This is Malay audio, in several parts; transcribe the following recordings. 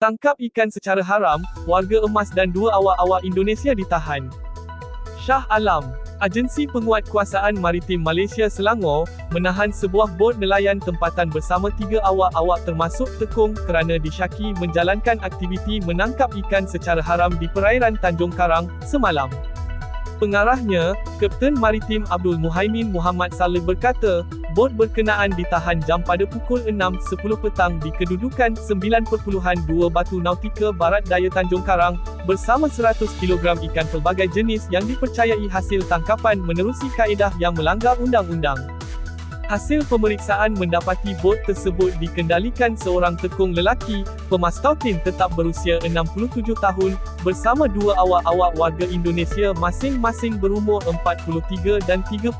Tangkap ikan secara haram, warga emas dan dua awak-awak Indonesia ditahan. Shah Alam, Agensi Penguatkuasaan Maritim Malaysia Selangor, menahan sebuah bot nelayan tempatan bersama tiga awak-awak termasuk tekong kerana disyaki menjalankan aktiviti menangkap ikan secara haram di perairan Tanjung Karang, semalam. Pengarahnya, Kapten Maritim Abdul Muhaimin Muhammad Saleh berkata, bot berkenaan ditahan jam pada pukul 6.10 petang di kedudukan 9.2 Batu Nautika Barat Daya Tanjung Karang, bersama 100 kg ikan pelbagai jenis yang dipercayai hasil tangkapan menerusi kaedah yang melanggar undang-undang. Hasil pemeriksaan mendapati bot tersebut dikendalikan seorang tekong lelaki, pemastautin tetap berusia 67 tahun, bersama dua awak-awak warga Indonesia masing-masing berumur 43 dan 37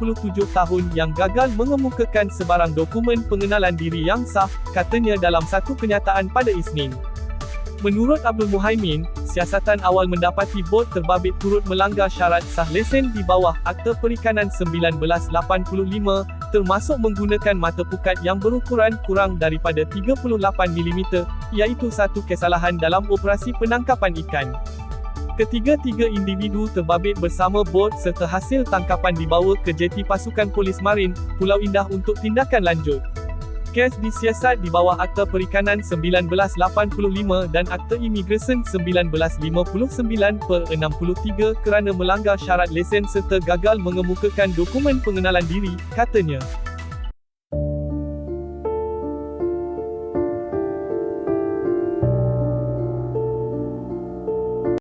tahun yang gagal mengemukakan sebarang dokumen pengenalan diri yang sah, katanya dalam satu kenyataan pada Isnin. Menurut Abdul Muhaimin, siasatan awal mendapati bot terbabit turut melanggar syarat sah lesen di bawah Akta Perikanan 1985, termasuk menggunakan mata pukat yang berukuran kurang daripada 38mm, iaitu satu kesalahan dalam operasi penangkapan ikan. Ketiga-tiga individu terbabit bersama bot serta hasil tangkapan dibawa ke jeti pasukan polis marin, Pulau Indah untuk tindakan lanjut. Kes disiasat di bawah Akta Perikanan 1985 dan Akta Imigresen 1959 per 63 kerana melanggar syarat lesen serta gagal mengemukakan dokumen pengenalan diri, katanya.